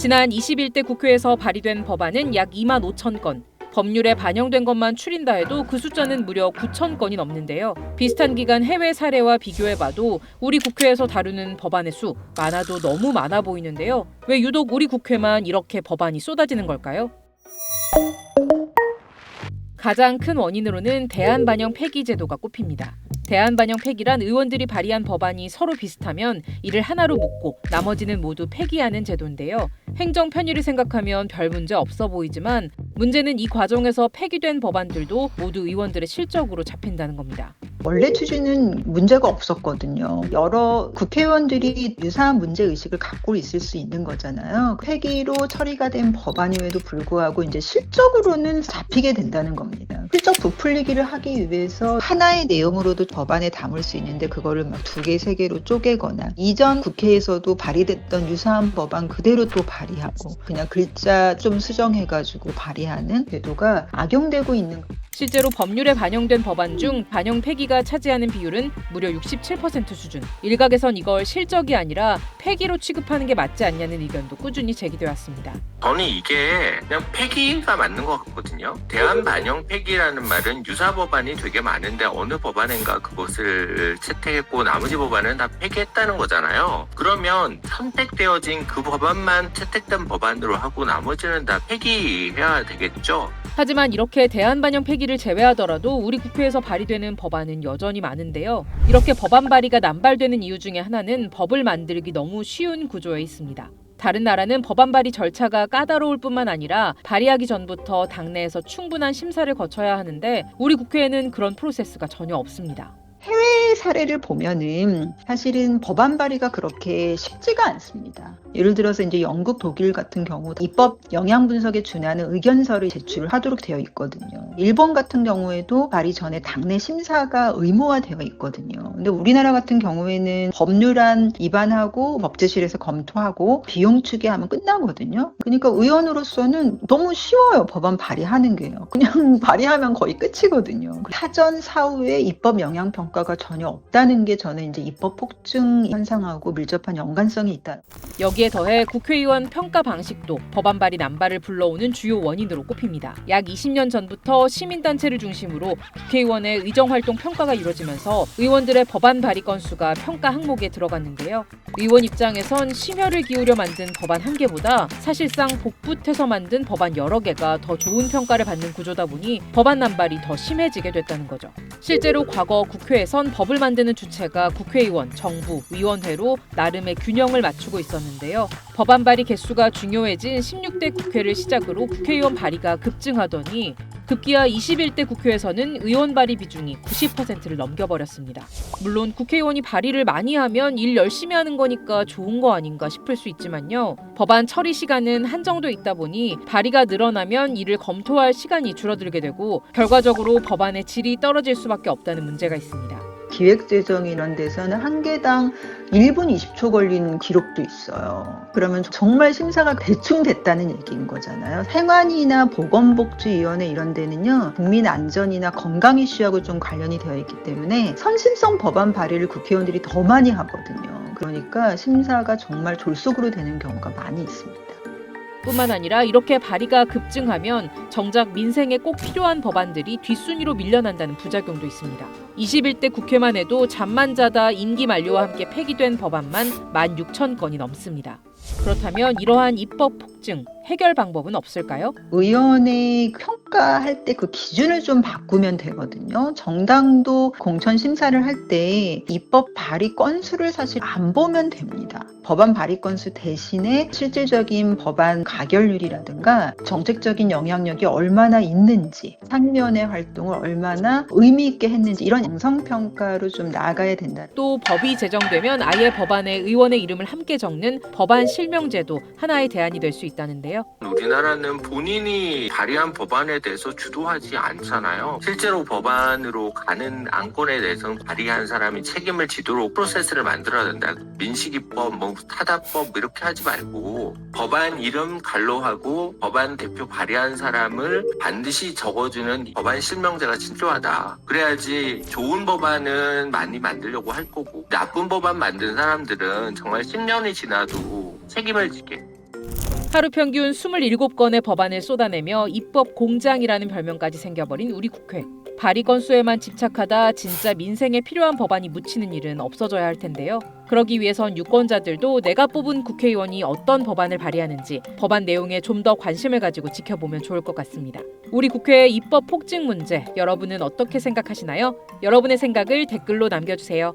지난 21대 국회에서 발의된 법안은 약 2만 5천 건. 법률에 반영된 것만 추린다 해도 그 숫자는 무려 9천 건이 넘는데요. 비슷한 기간 해외 사례와 비교해봐도 우리 국회에서 다루는 법안의 수 많아도 너무 많아 보이는데요. 왜 유독 우리 국회만 이렇게 법안이 쏟아지는 걸까요? 가장 큰 원인으로는 대한반영 폐기 제도가 꼽힙니다. 대한반영 폐기란 의원들이 발의한 법안이 서로 비슷하면 이를 하나로 묶고 나머지는 모두 폐기하는 제도인데요. 행정 편의를 생각하면 별 문제 없어 보이지만 문제는 이 과정에서 폐기된 법안들도 모두 의원들의 실적으로 잡힌다는 겁니다. 원래 취지는 문제가 없었거든요. 여러 국회의원들이 유사한 문제 의식을 갖고 있을 수 있는 거잖아요. 폐기로 처리가 된 법안임에도 불구하고 이제 실적으로는 잡히게 된다는 겁니다. 실적 부풀리기를 하기 위해서 하나의 내용으로도 법안에 담을 수 있는데 그거를 막 두 개, 세 개로 쪼개거나 이전 국회에서도 발의됐던 유사한 법안 그대로 또 발의하고 그냥 글자 좀 수정해가지고 발의하는 제도가 악용되고 있는 실제로 법률에 반영된 법안 중 반영 폐기가 차지하는 비율은 무려 67% 수준. 일각에선 이걸 실적이 아니라 폐기로 취급하는 게 맞지 않냐는 의견도 꾸준히 제기되어 왔습니다. 저는 이게 그냥 폐기가 맞는 것 같거든요. 대한 반영 폐기라는 말은 유사 법안이 되게 많은데 어느 법안인가 그것을 채택했고 나머지 법안은 다 폐기했다는 거잖아요. 그러면 선택되어진 그 법안만 채택된 법안으로 하고 나머지는 다 폐기해야 되겠죠. 하지만 이렇게 대한 반영 폐기를 제외하더라도 우리 국회에서 발의되는 법안은 여전히 많은데요. 이렇게 법안 발의가 남발되는 이유 중에 하나는 법을 만들기 너무 쉬운 구조에 있습니다. 다른 나라는 법안 발의 절차가 까다로울 뿐만 아니라 발의하기 전부터 당내에서 충분한 심사를 거쳐야 하는데 우리 국회에는 그런 프로세스가 전혀 없습니다. 해외 사례를 보면은 사실은 법안 발의가 그렇게 쉽지가 않습니다. 예를 들어서 이제 영국, 독일 같은 경우 입법 영향 분석에 준하는 의견서를 제출하도록 되어 있거든요. 일본 같은 경우에도 발의 전에 당내 심사가 의무화되어 있거든요. 근데 우리나라 같은 경우에는 법률안 입안하고 법제실에서 검토하고 비용 추계하면 끝나거든요. 그러니까 의원으로서는 너무 쉬워요. 법안 발의하는 게요. 그냥 발의하면 거의 끝이거든요. 사전 사후에 입법 영향 평 가가 전혀 없다는 게 저는 이제 입법 폭증 현상하고 밀접한 연관성이 있다. 여기에 더해 국회의원 평가 방식도 법안 발의 남발을 불러오는 주요 원인으로 꼽힙니다. 약 20년 전부터 시민단체를 중심으로 국회의원의 의정활동 평가가 이루어지면서 의원들의 법안 발의 건수가 평가 항목에 들어갔는데요. 의원 입장에선 심혈을 기울여 만든 법안 한 개보다 사실상 복붙해서 만든 법안 여러 개가 더 좋은 평가를 받는 구조다 보니 법안 남발이 더 심해지게 됐다는 거죠. 실제로 과거 국회 에선 법을 만드는 주체가 국회의원, 정부, 위원회로 나름의 균형을 맞추고 있었는데요. 법안 발의 개수가 중요해진 16대 국회를 시작으로 국회의원 발의가 급증하더니 급기야 21대 국회에서는 의원 발의 비중이 90%를 넘겨버렸습니다. 물론 국회의원이 발의를 많이 하면 일 열심히 하는 거니까 좋은 거 아닌가 싶을 수 있지만요. 법안 처리 시간은 한정돼 있다 보니 발의가 늘어나면 이를 검토할 시간이 줄어들게 되고 결과적으로 법안의 질이 떨어질 수밖에 없다는 문제가 있습니다. 기획재정 이런 데서는 한 개당 1분 20초 걸리는 기록도 있어요. 그러면 정말 심사가 대충 됐다는 얘기인 거잖아요. 생활이나 보건복지위원회 이런 데는요, 국민 안전이나 건강 이슈하고 좀 관련이 되어 있기 때문에 선심성 법안 발의를 국회의원들이 더 많이 하거든요. 그러니까 심사가 정말 졸속으로 되는 경우가 많이 있습니다. 뿐만 아니라 이렇게 발의가 급증하면 정작 민생에 꼭 필요한 법안들이 뒷순위로 밀려난다는 부작용도 있습니다. 21대 국회만 해도 잠만 자다 임기 만료와 함께 폐기된 법안만 16,000건이 넘습니다. 그렇다면 이러한 입법 폭증 해결 방법은 없을까요? 의원의 평가할 때 그 기준을 좀 바꾸면 되거든요. 정당도 공천 심사를 할 때 입법 발의 건수를 사실 안 보면 됩니다. 법안 발의 건수 대신에 실질적인 법안 가결률이라든가 정책적인 영향력이 얼마나 있는지, 상면의 활동을 얼마나 의미 있게 했는지 이런 양성 평가로 좀 나아가야 된다. 또 법이 제정되면 아예 법안에 의원의 이름을 함께 적는 법안 실명제도 하나의 대안이 될 수 있다는데 요. 우리나라는 본인이 발의한 법안에 대해서 주도하지 않잖아요. 실제로 법안으로 가는 안건에 대해서는 발의한 사람이 책임을 지도록 프로세스를 만들어야 된다. 민식이법, 뭐 타다법 이렇게 하지 말고 법안 이름 갈로하고 법안 대표 발의한 사람을 반드시 적어주는 법안 실명제가 필요하다. 그래야지 좋은 법안은 많이 만들려고 할 거고 나쁜 법안 만든 사람들은 정말 10년이 지나도 책임을 지게 하루 평균 27건의 법안을 쏟아내며 입법 공장이라는 별명까지 생겨버린 우리 국회. 발의 건수에만 집착하다 진짜 민생에 필요한 법안이 묻히는 일은 없어져야 할 텐데요. 그러기 위해선 유권자들도 내가 뽑은 국회의원이 어떤 법안을 발의하는지 법안 내용에 좀 더 관심을 가지고 지켜보면 좋을 것 같습니다. 우리 국회의 입법 폭증 문제 여러분은 어떻게 생각하시나요? 여러분의 생각을 댓글로 남겨주세요.